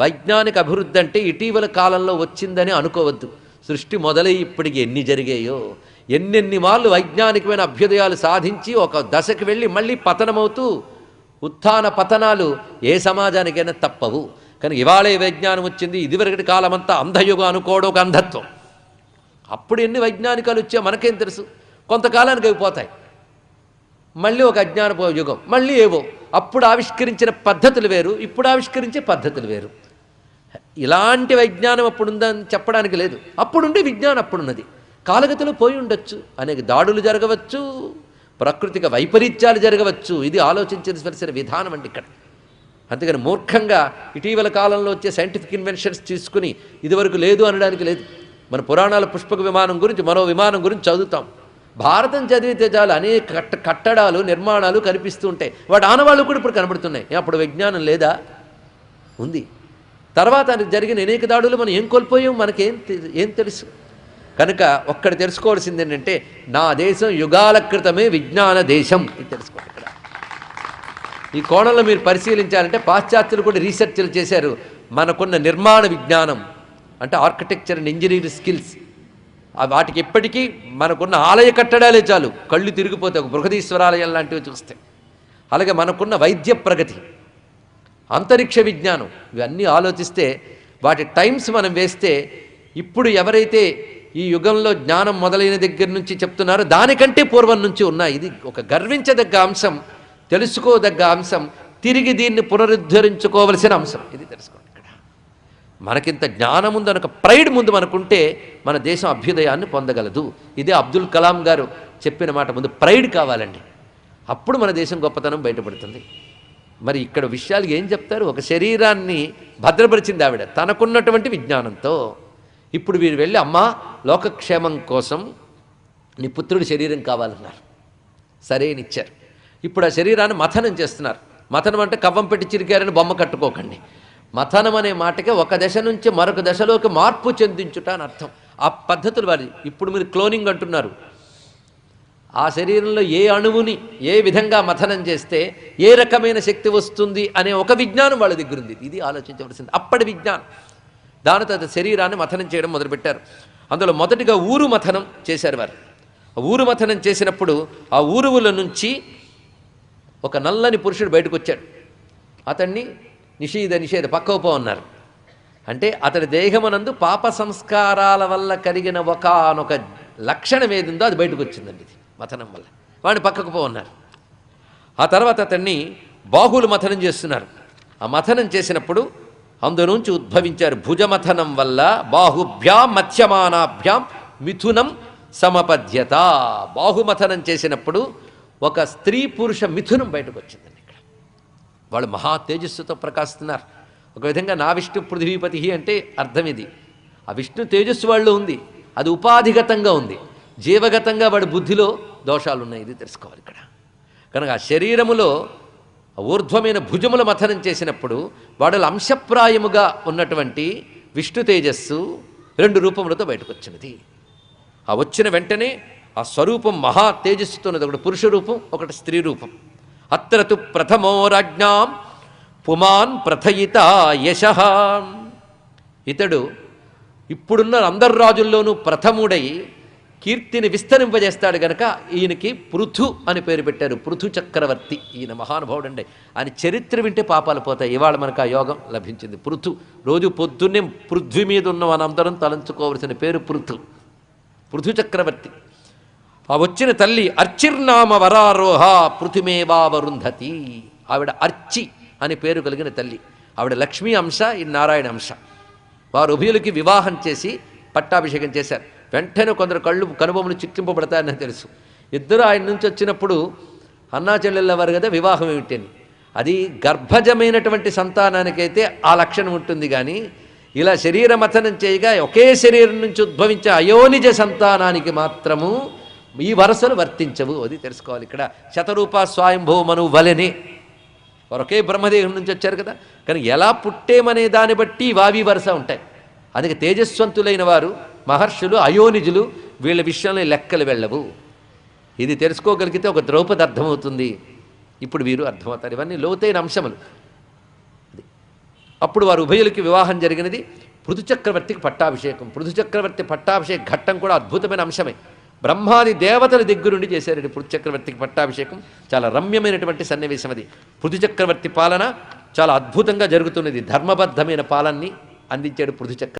వైజ్ఞానిక అభివృద్ధి అంటే ఇటీవల కాలంలో వచ్చిందని అనుకోవద్దు. సృష్టి మొదలై ఇప్పటికి ఎన్ని జరిగాయో ఎన్నెన్ని మార్లు వైజ్ఞానికమైన అభ్యుదయాలు సాధించి ఒక దశకు వెళ్ళి మళ్ళీ పతనమవుతూ ఉత్థాన పతనాలు ఏ సమాజానికైనా తప్పవు. కానీ ఇవాళే విజ్ఞానం వచ్చింది ఇదివరకటి కాలమంతా అంధయుగం అనుకోవడం ఒక అంధత్వం. అప్పుడు ఎన్ని వైజ్ఞానికాలు వచ్చాయో మనకేం తెలుసు. కొంతకాలానికి అయిపోతాయి మళ్ళీ ఒక అజ్ఞానపు యుగం మళ్ళీ ఏవో. అప్పుడు ఆవిష్కరించిన పద్ధతులు వేరు ఇప్పుడు ఆవిష్కరించే పద్ధతులు వేరు. ఇలాంటి వైజ్ఞానం అప్పుడు ఉందని చెప్పడానికి లేదు. అప్పుడుండే విజ్ఞానం అప్పుడున్నది. కాలగతిలో పోయి ఉండొచ్చు అనేక దాడులు జరగవచ్చు ప్రకృతిక వైపరీత్యాలు జరగవచ్చు ఇది ఆలోచించవలసిన విధానం అండి ఇక్కడ. అందుకని మూర్ఖంగా ఇటీవల కాలంలో వచ్చే సైంటిఫిక్ ఇన్వెన్షన్స్ తీసుకుని ఇదివరకు లేదు అనడానికి లేదు. మన పురాణాల పుష్పక విమానం గురించి మరో విమానం గురించి చదువుతాం. భారతం చదివితే చాలు అనేక కట్ట కట్టడాలు నిర్మాణాలు కనిపిస్తూ ఉంటాయి. వాటి ఆనవాళ్ళు కూడా ఇప్పుడు కనబడుతున్నాయి. అప్పుడు విజ్ఞానం లేదా? ఉంది. తర్వాత జరిగిన అనేక దాడులు మనం ఏం కోల్పోయాం? మనకేం ఏం తెలుసు? కనుక ఒక్కడ తెలుసుకోవాల్సింది ఏంటంటే నా దేశం యుగాల క్రితమే విజ్ఞాన దేశం ఇది తెలుసుకోండి ఇక్కడ. ఈ కోణంలో మీరు పరిశీలించాలంటే పాశ్చాత్యులు కూడా రీసెర్చ్లు చేశారు. మనకున్న నిర్మాణ విజ్ఞానం అంటే ఆర్కిటెక్చర్ అండ్ ఇంజనీరింగ్ స్కిల్స్ వాటికి ఎప్పటికీ మనకున్న ఆలయ కట్టడాలే చాలు. కళ్ళు తిరిగిపోతాయి ఒక బృహదీశ్వరాలయం లాంటివి చూస్తే. అలాగే మనకున్న వైద్య ప్రగతి. అంతరిక్ష విజ్ఞానం. ఇవన్నీ ఆలోచిస్తే వాటి టైమ్స్ మనం వేస్తే ఇప్పుడు ఎవరైతే ఈ యుగంలో జ్ఞానం మొదలైన దగ్గర నుంచి చెప్తున్నారో దానికంటే పూర్వం నుంచి ఉన్నాయి ఇది ఒక గర్వించదగ్గ అంశం తెలుసుకోదగ్గ అంశం తిరిగి దీన్ని పునరుద్ధరించుకోవలసిన అంశం. ఇది తెలుసుకోండి ఇక్కడ. మనకింత జ్ఞానం ఉందని ప్రైడ్ ముందు మనకుంటే మన దేశం అభ్యుదయాన్ని పొందగలదు. ఇదే అబ్దుల్ కలాం గారు చెప్పిన మాట ముందు ప్రైడ్ కావాలండి. అప్పుడు మన దేశం గొప్పతనం బయటపడుతుంది. మరి ఇక్కడ విషయాలు ఏం చెప్తారు? ఒక శరీరాన్ని భద్రపరిచింది ఆవిడ. తనకున్నటువంటి విజ్ఞానంతో. ఇప్పుడు వీరు వెళ్ళి అమ్మ లోకక్షేమం కోసం నీ పుత్రుడి శరీరం కావాలన్నారు. సరే ఇచ్చారు. ఇప్పుడు ఆ శరీరాన్ని మథనం చేస్తున్నారు. మథనం అంటే కవ్వం పెట్టి చిరికారని బొమ్మ కట్టుకోకండి. మథనం అనే మాటకే ఒక దశ నుంచి మరొక దశలోకి మార్పు చెందించుట అని అర్థం. ఆ పద్ధతులు వారి ఇప్పుడు మీరు క్లోనింగ్ అంటున్నారు. ఆ శరీరంలో ఏ అణువుని ఏ విధంగా మథనం చేస్తే ఏ రకమైన శక్తి వస్తుంది అనే ఒక విజ్ఞానం వాళ్ళ దగ్గర ఉంది. ఇది ఆలోచించవలసింది. అప్పటి విజ్ఞానం. దాని తర్వాత శరీరాన్ని మథనం చేయడం మొదలుపెట్టారు. అందులో మొదటిగా ఊరు మథనం చేశారు వారు. ఊరు మథనం చేసినప్పుడు ఆ ఊరువుల నుంచి ఒక నల్లని పురుషుడు బయటకు వచ్చాడు. అతన్ని నిషేధ నిషేధ పక్కవపో అన్నారు. అంటే అతడి దేహమనందు పాప సంస్కారాల వల్ల కలిగిన ఒకనొక లక్షణం ఏది ఉందో అది బయటకు వచ్చిందండి ఇది. మథనం వల్ల. వాడిని పక్కకు పో అన్నారు ఆ తర్వాత అతన్ని బాహులు మథనం చేస్తున్నారు. ఆ మథనం చేసినప్పుడు అందులోంచి ఉద్భవించారు భుజమథనం వల్ల బాహుభ్యాం మత్స్యమానాభ్యాం మిథునం సమపద్యత. బాహుమథనం చేసినప్పుడు ఒక స్త్రీ పురుష మిథునం బయటకు వచ్చిందండి ఇక్కడ. వాళ్ళు మహా తేజస్సుతో ప్రకాశిస్తున్నారు. ఒక విధంగా నా విష్ణు పృథ్వీపతి అంటే అర్థం ఇది. ఆ విష్ణు తేజస్సు వాళ్ళు ఉంది. అది ఉపాధిగతంగా ఉంది. జీవగతంగా వాడి బుద్ధిలో దోషాలు ఉన్నాయి ఇది తెలుసుకోవాలి ఇక్కడ. కనుక ఆ శరీరములో ఊర్ధ్వమైన భుజముల మథనం చేసినప్పుడు వాడల అంశప్రాయముగా ఉన్నటువంటి విష్ణు తేజస్సు రెండు రూపములతో బయటకు వచ్చినది ఆ వచ్చిన వెంటనే ఆ స్వరూపం మహా తేజస్సుతో ఉన్నది ఒకటి పురుష రూపం ఒకటి స్త్రీ రూపం. అత్రతు ప్రథమో రాజ్ఞాం పుమాన్ ప్రథయిత యశ. ఇతడు ఇప్పుడున్న అందరు రాజుల్లోనూ ప్రథముడై కీర్తిని విస్తరింపజేస్తాడు గనక ఈయనకి పృథు అని పేరు పెట్టారు. పృథు చక్రవర్తి. ఈయన మహానుభావుడు అండి ఆయన చరిత్ర వింటే పాపాలు పోతాయి. ఇవాళ మనకు ఆ యోగం లభించింది. పృథు. రోజు పొద్దున్నే పృథ్వీ మీద ఉన్న మనందరం తలంచుకోవలసిన పేరు పృథు. పృథు చక్రవర్తి. ఆ వచ్చిన తల్లి అర్చిర్నామ వరారోహ పృథుమేవా వరుంధతి ఆవిడ అర్చి అని పేరు కలిగిన తల్లి. ఆవిడ లక్ష్మీ అంశ ఈ నారాయణ అంశ. వారు ఉభయులకి వివాహం చేసి పట్టాభిషేకం చేశారు. వెంటనే కొందరు కళ్ళు కనుబొమ్మలు చిక్కింపబడతాయని తెలుసు. ఇద్దరు ఆయన నుంచి వచ్చినప్పుడు అన్నాచెల్లెళ్ళ వారు కదా వివాహం ఏమిటని అది గర్భజమైనటువంటి సంతానానికైతే ఆ లక్షణం ఉంటుంది కానీ ఇలా శరీర మథనం చేయగా ఒకే శరీరం నుంచి ఉద్భవించే అయోనిజ సంతానానికి మాత్రము ఈ వరసలు వర్తించవు అది తెలుసుకోవాలి. ఇక్కడ శతరూప స్వయంభవ మను వలెనే. ఒకే బ్రహ్మదేహం నుంచి వచ్చారు కదా. కానీ ఎలా పుట్టేమనే దాన్ని బట్టి వావి వరుస ఉంటాయి. అందుకే తేజస్వంతులైన వారు మహర్షులు అయోనిజులు వీళ్ళ విషయంలో లెక్కలు వెళ్ళవు. ఇది తెలుసుకోగలిగితే ఒక ద్రౌపది అర్థమవుతుంది. ఇప్పుడు వీరు అర్థమవుతారు. ఇవన్నీ లోతైన అంశములు. అప్పుడు వారు ఉభయులకి వివాహం జరిగినది. పృథు చక్రవర్తికి పట్టాభిషేకం. పృథు చక్రవర్తి పట్టాభిషేక ఘట్టం కూడా అద్భుతమైన అంశమే. బ్రహ్మాది దేవతల దగ్గరుండి చేశారండి పృథు చక్రవర్తికి పట్టాభిషేకం. చాలా రమ్యమైనటువంటి సన్నివేశం అది. పృథు చక్రవర్తి పాలన చాలా అద్భుతంగా జరుగుతున్నది. ధర్మబద్ధమైన పాలనని అందించాడు పృథు చక్ర